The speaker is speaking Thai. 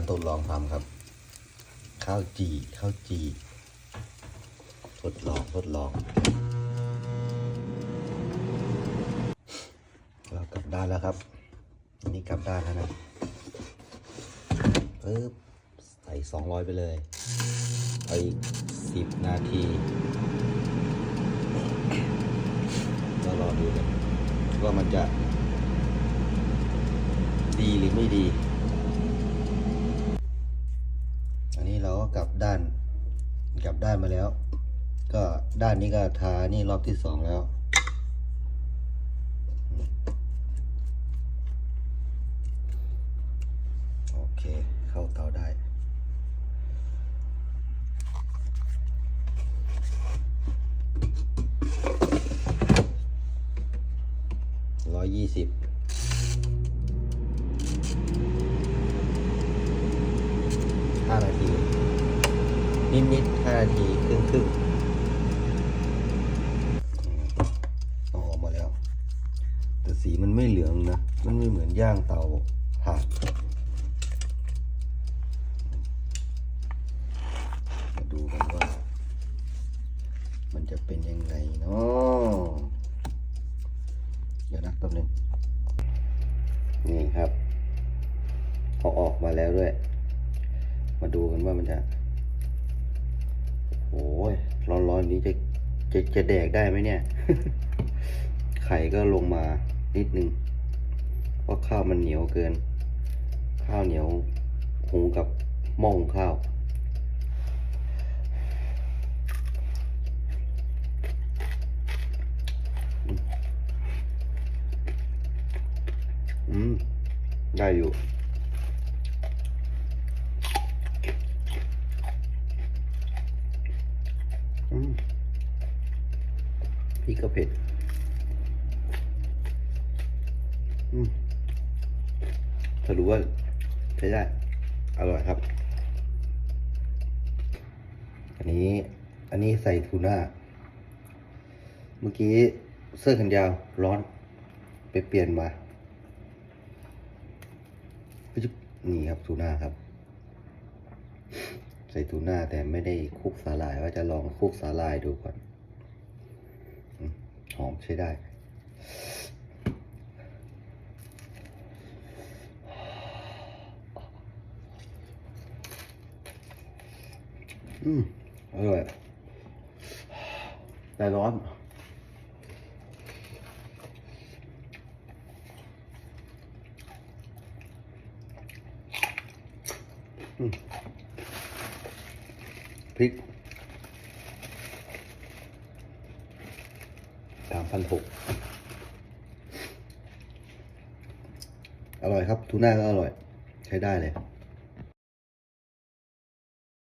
การทดลองทำครับ ข้าวจีข้าวจีทดลองทดลองเรากลับด้านแล้วครับอันนี้กลับด้านแล้วนะปึ๊บใส่สองร้อยไปเลยไปสิบนาทีก็รอดูกันว่ามันจะดีหรือไม่ดี อันนี้เราก็กลับด้าน กลับได้มาแล้ว ก็ด้านนี้ก็ทานี่รอบที่สองแล้ว โอเค เข้าเตาได้ร้อยยี่สิบ ห้านาที นิดๆห้านาทีครึ่งครึ่งๆเอาออกมาแล้ว แต่สีมันไม่เหลืองนะ มันไม่เหมือนย่างเตาถ่านมาดูกันว่า มันจะเป็นยังไงเนาะเดี๋ยวนะแป๊บนึงนี่ครับ พอออกมาแล้วด้วย มาดูกันว่ามันจะ โอ้ยร้อนๆนี้จะจะจะแดกได้ไหมเนี่ย ไข่ก็ลงมานิดนึงเพราะข้าวมันเหนียวเกิน ข้าวเหนียวหุงกับหม้อหุงข้าวอืมได้อยู่ อืมพ ริกก็เผ็ด อืมถ้ารู้ว่าใช้ได้ อร่อยครับ อันนี้ อันนี้ใส่ทูน่า เมื่อกี้เสื้อแขนยาวร้อน ไปเปลี่ยนมานี่ครับทูน่าครับ ใส่ทูน่าแต่ไม่ได้คลุกสาหร่ายว่าจะลองคลุกสาหร่ายดูก่อน หอมใช้ได้อืมอร่อยแต่ร้อนอืมพริก สามพันหกอร่อยครับทูน่าก็อร่อย ใช้ได้เลย